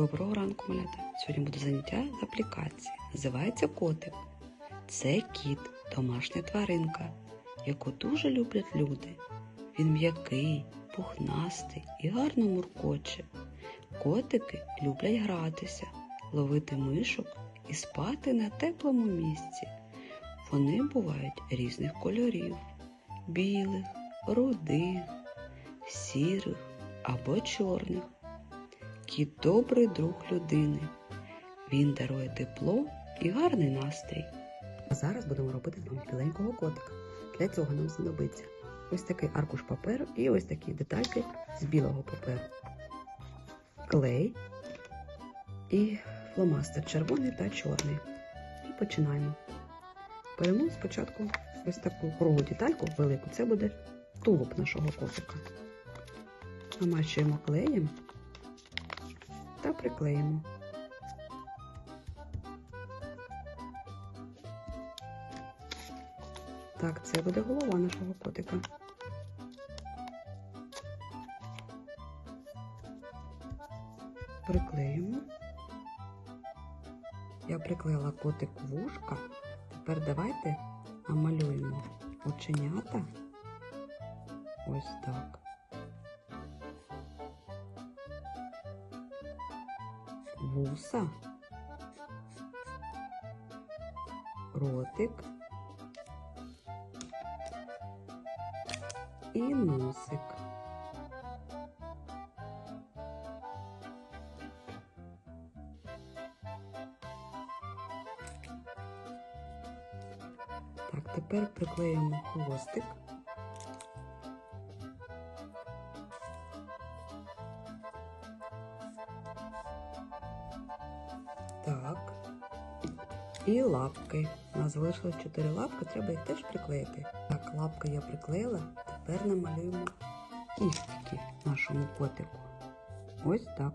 Доброго ранку, малята. Сьогодні буде заняття з аплікації. Називається котик. Це кіт, домашня тваринка, яку дуже люблять люди. Він м'який, пухнастий і гарно муркоче. Котики люблять гратися, ловити мишок і спати на теплому місці. Вони бувають різних кольорів: білих, рудих, сірих або чорних. Кіт добрий друг людини. Він дарує тепло і гарний настрій. А зараз будемо робити з вами біленького котика. Для цього нам знадобиться ось такий аркуш паперу і ось такі детальки з білого паперу. Клей і фломастер червоний та чорний. І починаємо. Беремо спочатку ось таку круглу детальку велику. Це буде тулуб нашого котика. Намащуємо клеєм та приклеїмо. Так, це буде голова нашого котика. Приклеїмо. Я приклеїла котик вушка. Тепер давайте намалюємо оченята. Ось так. Вуса, ротик і носик. Так, тепер приклеїмо хвостик. Так. І лапки. У нас залишилось 4 лапки, треба їх теж приклеїти. Так, лапки я приклеїла. Тепер намалюємо кістки нашому котику. Ось так.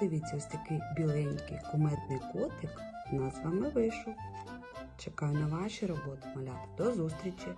Дивіться, ось такий біленький кумедний котик у нас з вами вийшов. Чекаю на ваші роботи, малята. До зустрічі!